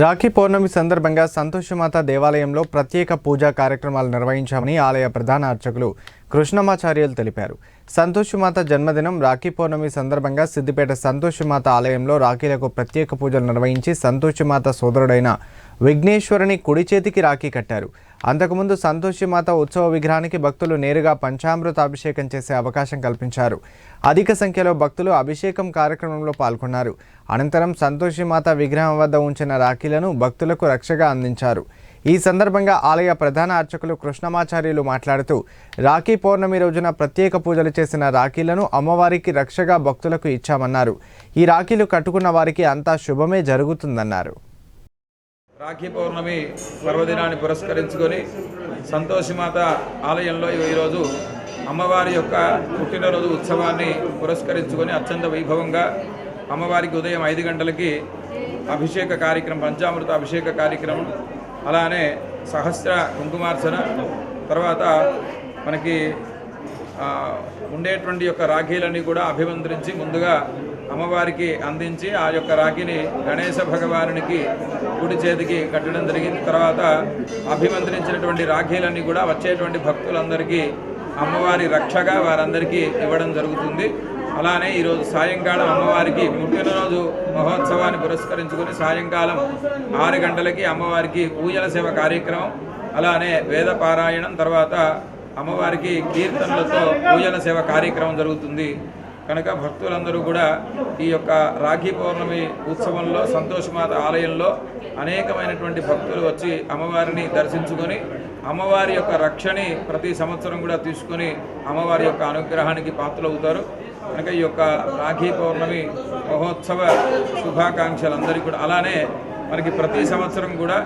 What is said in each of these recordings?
రాఖీ పౌర్ణమి సందర్భంగా సంతోషమాత దేవాలయంలో ప్రత్యేక పూజా కార్యక్రమాలు నిర్వహించామని ఆలయ ప్రధాన అర్చకులు కృష్ణమాచార్యులు తెలిపారు. సంతోషమాత జన్మదినం రాఖీ పౌర్ణమి సందర్భంగా సిద్దిపేట సంతోషమాత ఆలయంలో రాఖీలకు ప్రత్యేక పూజలు నిర్వహించి సంతోషమాత సోదరుడైన విఘ్నేశ్వరుని కుడి చేతికి రాఖీ కట్టారు. అంతకుముందు సంతోషిమాత ఉత్సవ విగ్రహానికి భక్తులు నేరుగా పంచామృత అభిషేకం చేసే అవకాశం కల్పించారు. అధిక సంఖ్యలో భక్తులు అభిషేకం కార్యక్రమంలో పాల్గొన్నారు. అనంతరం సంతోషిమాత విగ్రహం వద్ద ఉంచిన రాఖీలను భక్తులకు రక్షగా అందించారు. ఈ సందర్భంగా ఆలయ ప్రధాన అర్చకులు కృష్ణమాచార్యులు మాట్లాడుతూ రాఖీ పౌర్ణమి రోజున ప్రత్యేక పూజలు చేసిన రాఖీలను అమ్మవారికి రక్షగా భక్తులకు ఇచ్చామన్నారు. ఈ రాఖీలు కట్టుకున్న వారికి అంతా శుభమే జరుగుతుందన్నారు. రాఖీ పౌర్ణమి పర్వదినాన్ని పురస్కరించుకొని సంతోషిమాత ఆలయంలో ఈరోజు అమ్మవారి యొక్క పుట్టినరోజు ఉత్సవాన్ని పురస్కరించుకొని అత్యంత వైభవంగా అమ్మవారికి ఉదయం ఐదు గంటలకి అభిషేక కార్యక్రమం పంచామృత అభిషేక కార్యక్రమం అలానే సహస్ర కుంకుమార్చన తర్వాత మనకి ఉండేటువంటి యొక్క రాఖీలన్నీ కూడా అభిమంత్రించి ముందుగా అమ్మవారికి అందించి ఆ యొక్క రాఖీని గణేశ భగవానునికి కుడి చేతికి కట్టడం జరిగింది. తర్వాత అభిమంత్రించినటువంటి రాఖీలన్నీ కూడా వచ్చేటువంటి భక్తులందరికీ అమ్మవారి రక్షగా వారందరికీ ఇవ్వడం జరుగుతుంది. అలానే ఈరోజు సాయంకాలం అమ్మవారికి పుట్టినరోజు మహోత్సవాన్ని పురస్కరించుకుని సాయంకాలం ఆరు గంటలకి అమ్మవారికి పూజల సేవ కార్యక్రమం అలానే వేద పారాయణం తర్వాత అమ్మవారికి కీర్తనలతో పూజల సేవ కార్యక్రమం జరుగుతుంది. కనుక భక్తులందరూ కూడా ఈ యొక్క రాఖీ పౌర్ణమి ఉత్సవంలో సంతోషమాత ఆలయంలో అనేకమైనటువంటి భక్తులు వచ్చి అమ్మవారిని దర్శించుకొని అమ్మవారి యొక్క రక్షని ప్రతి సంవత్సరం కూడా తీసుకొని అమ్మవారి యొక్క అనుగ్రహానికి పాత్రలవుతారు. కనుక ఈ యొక్క రాఖీ పౌర్ణమి మహోత్సవ శుభాకాంక్షలు అందరికీ కూడా అలానే మనకి ప్రతి సంవత్సరం కూడా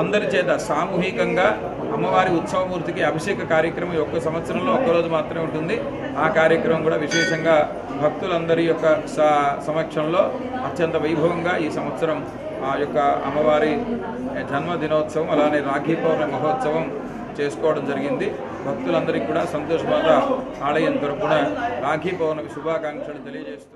అందరి చేత సామూహికంగా అమ్మవారి ఉత్సవమూర్తికి అభిషేక కార్యక్రమం ఒక్క సంవత్సరంలో ఒక్కరోజు మాత్రమే ఉంటుంది. ఆ కార్యక్రమం కూడా విశేషంగా భక్తులందరి యొక్క సమక్షంలో అత్యంత వైభవంగా ఈ సంవత్సరం ఆ యొక్క అమ్మవారి జన్మదినోత్సవం అలానే రాఖీ పౌర్ణ మహోత్సవం చేసుకోవడం జరిగింది. భక్తులందరికీ కూడా సంతోషమాత ఆలయం తరపున రాఖీ పౌర్ణమి శుభాకాంక్షలు తెలియజేస్తూ